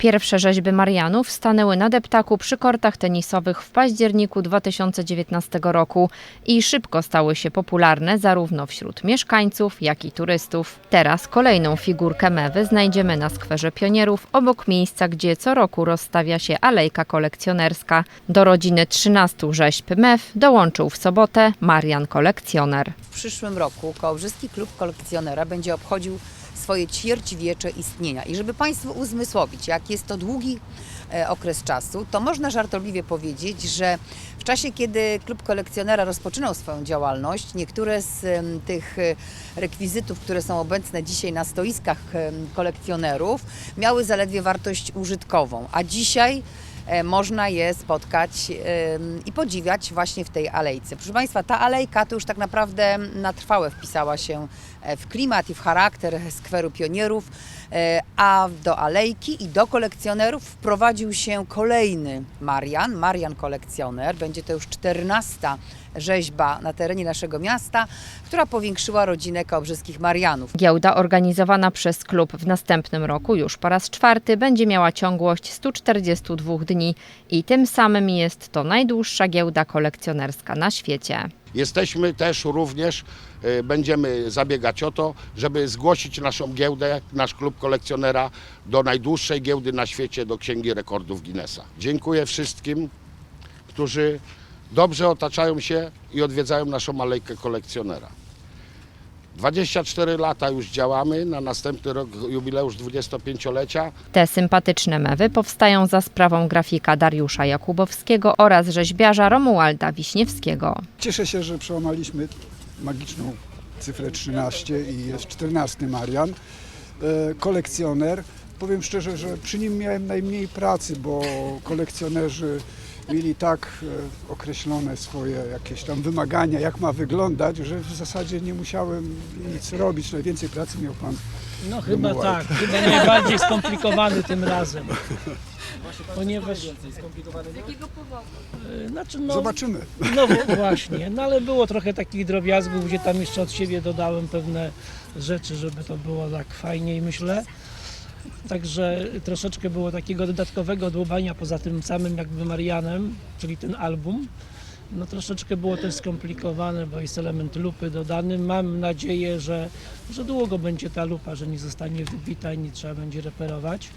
Pierwsze rzeźby Marianów stanęły na deptaku przy kortach tenisowych w październiku 2019 roku i szybko stały się popularne zarówno wśród mieszkańców, jak i turystów. Teraz kolejną figurkę mewy znajdziemy na skwerze pionierów, obok miejsca, gdzie co roku rozstawia się alejka kolekcjonerska. Do rodziny 13 rzeźb mew dołączył w sobotę Marian Kolekcjoner. W przyszłym roku Kołobrzyski Klub Kolekcjonera będzie obchodził swoje ćwierćwiecze istnienia. I żeby Państwu uzmysłowić, jak jest to długi e, okres czasu, to można żartobliwie powiedzieć, że w czasie, kiedy Klub Kolekcjonera rozpoczynał swoją działalność, niektóre z tych e, rekwizytów, które są obecne dzisiaj na stoiskach kolekcjonerów, miały zaledwie wartość użytkową, a dzisiaj można je spotkać em, i podziwiać właśnie w tej alejce. Proszę Państwa, ta alejka to już tak naprawdę na trwałe wpisała się e, w klimat i w charakter skweru pionierów, e, a do alejki i do kolekcjonerów wprowadził się kolejny Marian, Marian kolekcjoner. Będzie to już 14 rzeźba na terenie naszego miasta, która powiększyła rodzinę kołbrzyskich Marianów. Giełda organizowana przez klub w następnym roku już po raz czwarty będzie miała ciągłość 142 dni i tym samym jest to najdłuższa giełda kolekcjonerska na świecie. Jesteśmy też również, y, będziemy zabiegać o to, żeby zgłosić naszą giełdę, nasz klub kolekcjonera do najdłuższej giełdy na świecie, do Księgi Rekordów Guinnessa. Dziękuję wszystkim, którzy dobrze otaczają się i odwiedzają naszą alejkę kolekcjonera. 24 lata już działamy, na następny rok jubileusz 25-lecia. Te sympatyczne mewy powstają za sprawą grafika Dariusza Jakubowskiego oraz rzeźbiarza Romualda Wiśniewskiego. Cieszę się, że przełamaliśmy magiczną cyfrę 13 i jest 14 Marian. E, kolekcjoner. Powiem szczerze, że przy nim miałem najmniej pracy, bo kolekcjonerzy mieli tak e, określone swoje jakieś tam wymagania, jak ma wyglądać, że w zasadzie nie musiałem nic robić. Najwięcej pracy miał pan. No chyba White. tak, chyba najbardziej skomplikowany tym razem. Ponieważ... Z jakiego powodu? Znaczy, no, Zobaczymy. no właśnie, no ale było trochę takich drobiazgów, gdzie tam jeszcze od siebie dodałem pewne rzeczy, żeby to było tak fajniej myślę. Także troszeczkę było takiego dodatkowego dłubania poza tym samym jakby Marianem, czyli ten album. No troszeczkę było też skomplikowane, bo jest element lupy dodany. Mam nadzieję, że, że długo będzie ta lupa, że nie zostanie wybita i nie trzeba będzie reperować.